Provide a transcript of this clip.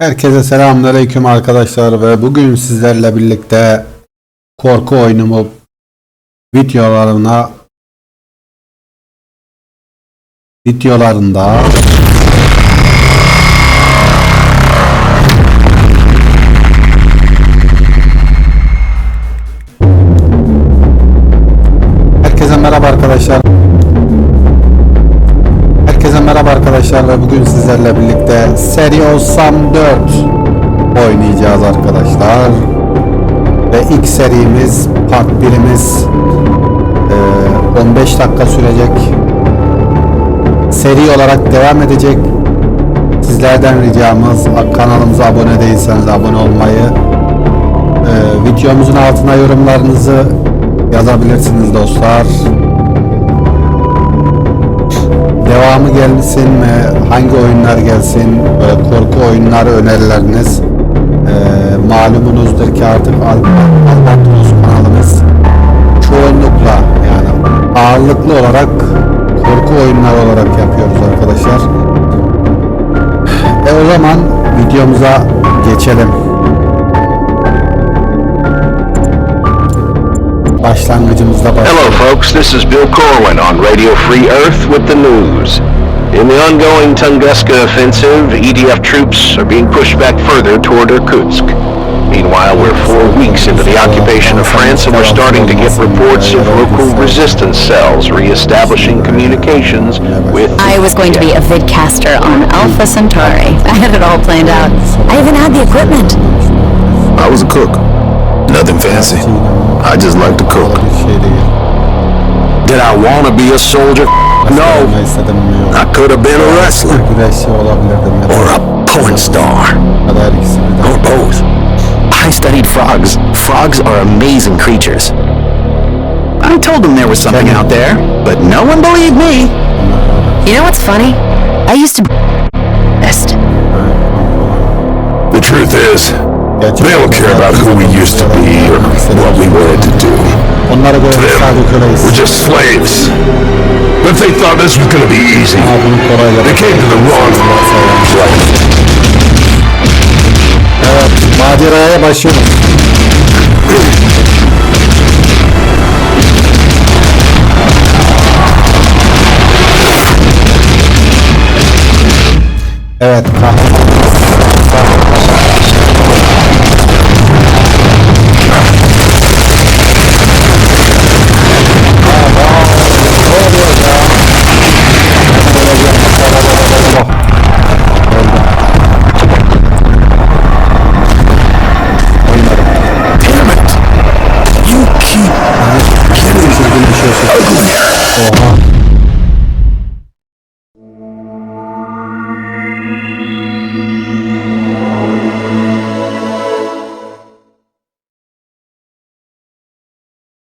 Herkese selamünaleyküm arkadaşlar ve bugün sizlerle birlikte korku oyunumu videolarına videolarında arkadaşlar ve bugün sizlerle birlikte Serio Sam 4 oynayacağız arkadaşlar. Ve ilk serimiz part 1'imiz eee, 15 dakika sürecek. Seri olarak devam edecek. Sizlerden ricamız kanalımıza abone değilseniz abone olmayı, videomuzun altına yorumlarınızı yazabilirsiniz dostlar. Devamı gelsin mi? Hangi oyunlar gelsin? Böyle korku oyunları önerileriniz. Ee, malumunuzdur ki artık Al- Albatros kanalımız çoğunlukla yani ağırlıklı olarak korku oyunları olarak yapıyoruz arkadaşlar. E o zaman videomuza geçelim. Başlangıcımızda Hello, folks. This is Bill Corwin on Radio Free Earth with the news. In the ongoing Tunguska offensive, EDF troops are being pushed back further toward Irkutsk. Meanwhile, we're four weeks into the occupation of France and we're starting to get reports of local resistance cells re-establishing communications with... I was going to be a vidcaster on Alpha Centauri. I had it all planned out. I even had the equipment. I was a cook. Nothing fancy. I just like to cook. Bir şey değil. Did I want to be a soldier? No. Olmayı istedim mi? Yok. I could have been a wrestler Güreşçi olabilirdim ya da- or a porn star ya da her ikisi birden. or both. I studied frogs. Frogs are amazing creatures. I told them there was something out there, but no one believed me. You know what's funny? I used to best. The truth is, they don't care about who we used to be or what we wanted to do. To them, we're just slaves. But they thought this was going to be easy, they came to the wrong place. Evet, kahraman.